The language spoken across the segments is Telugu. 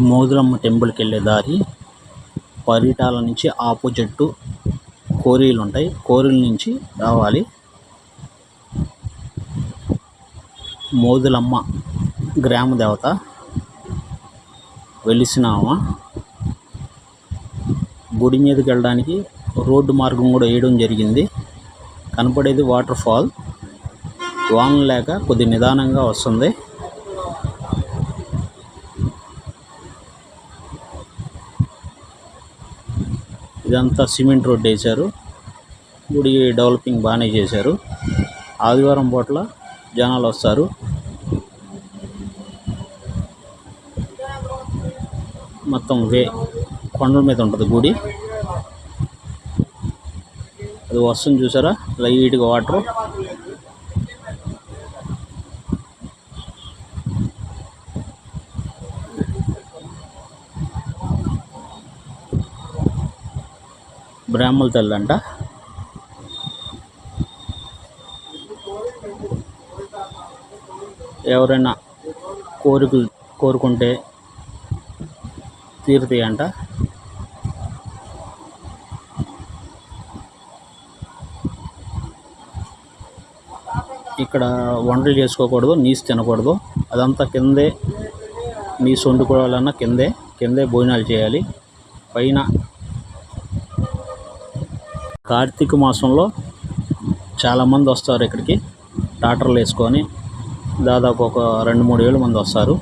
మోదులమ్మ టెంపుల్కి వెళ్ళే దారి పరిటాల నుంచి ఆపోజిట్ కోరీలు ఉంటాయి కోరీల నుంచి రావాలి. మోదులమ్మ గ్రామ దేవత వెలిసినామ. గుడి మీదకి వెళ్ళడానికి రోడ్డు మార్గం కూడా వేయడం జరిగింది. కనపడేది వాటర్ ఫాల్. వాన లేక కొద్ది నిదానంగా వస్తుంది. ఇదంతా సిమెంట్ రోడ్ వేశారు. గుడి డెవలపింగ్ బాగానే చేశారు. ఆదివారం పూట్ల జనాలు వస్తారు. మొత్తం వే కొండల మీద ఉంటుంది గుడి. అది వస్తుంది చూసారా? లైట్గా వాటర్. బ్రాహ్మల తల్లి అంట. ఎవరైనా కోరికలు కోరుకుంటే తీరుతాయంట ఇక్కడ వంటలు చేసుకోకూడదు నీసు తినకూడదు. అదంతా కిందే నీసు వండుకోవాలన్నా కిందే కిందే భోజనాలు చేయాలి. పైన కార్తీక మాసంలో చాలామంది వస్తారు ఇక్కడికి. టాటర్లు వేసుకొని దాదాపు ఒక రెండు మూడు వేల మంది వస్తారు.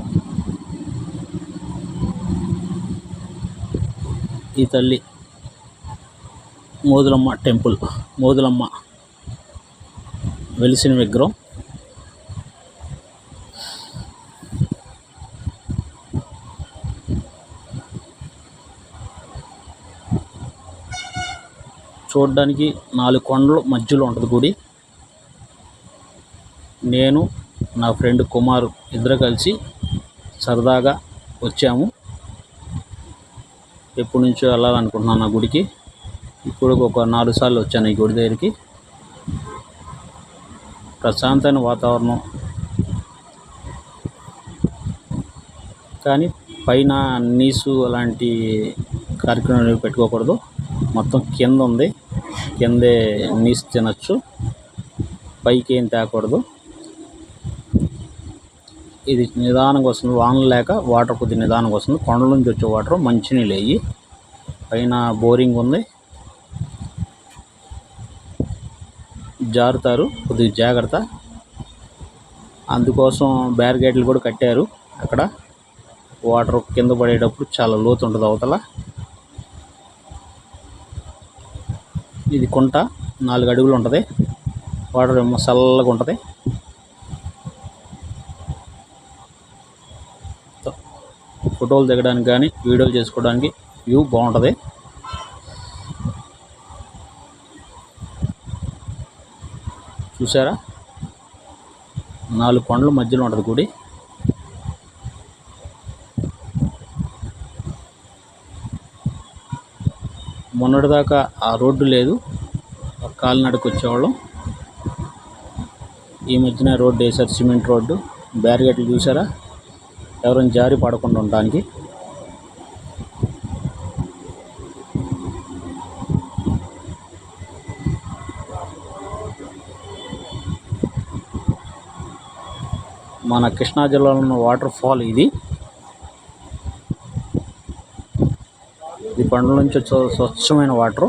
ఈ తల్లి మోదులమ్మ టెంపుల్ మోదులమ్మ వెలిసిన విగ్రహం. చూడడానికి నాలుగు కొండలు మధ్యలో ఉంటుంది గుడి. నేను నా ఫ్రెండ్ కుమార్ ఇద్దరు కలిసి సరదాగా వచ్చాము. ఎప్పటి నుంచో వెళ్ళాలనుకుంటున్నాను ఆ గుడికి. ఇప్పుడు ఒక నాలుగు సార్లు వచ్చాను ఈ గుడి దగ్గరికి. ప్రశాంతమైన వాతావరణం. కానీ పైన నీసు అలాంటి కార్యక్రమాలు పెట్టుకోకూడదు. మొత్తం కింద ఉంది. కిందే నీసు తినచ్చు. పైకి ఏం తేకూడదు. ఇది నిదానంగా వస్తుంది. వాన లేక వాటర్ కొద్దిగా నిదానంగా వస్తుంది. కొండల నుంచి వచ్చే వాటర్ మంచినీళ్ళు అయ్యి పైన బోరింగ్ ఉంది. జారుతారు. కొద్దిగా జాగ్రత్త. అందుకోసం బ్యారిగేట్లు కూడా కట్టారు. అక్కడ వాటర్ కింద పడేటప్పుడు చాలా లోతు ఉంటుంది అవతల. ఇది కుంట నాలుగు అడుగులు ఉంటుంది. వాటర్ ఏమో చల్లగా ఉంటుంది. ఫోటోలు దిగడానికి కానీ వీడియోలు చేసుకోవడానికి వ్యూ బాగుంటుంది. చూసారా? నాలుగు కొండల మధ్యలో ఉంటుంది గుడి. మొన్నటిదాకా ఆ రోడ్డు లేదు. కాలినడకు వచ్చేవాళ్ళం. ఈ మధ్యన రోడ్డు వేసారు సిమెంట్ రోడ్డు. బ్యారిగేట్లు చూసారా? ఎవరైనా జారి పడకుండా ఉండడానికి. మన కృష్ణా జిల్లాలో ఉన్న వాటర్ ఫాల్ ఇది. ఈ పండ్ల నుంచి వచ్చే స్వచ్ఛమైన వాటర్.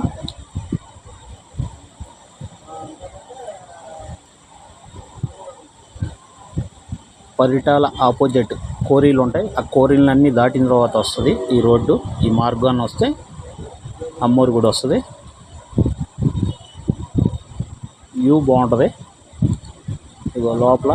పరిటాల ఆపోజిట్ కోరీలు ఉంటాయి. ఆ కోరీలన్నీ దాటిన తర్వాత వస్తుంది ఈ రోడ్డు. ఈ మార్గాన్ని వస్తే అమ్మూరు కూడా వస్తుంది. వ్యూ బాగుంటుంది. ఇగో లోపల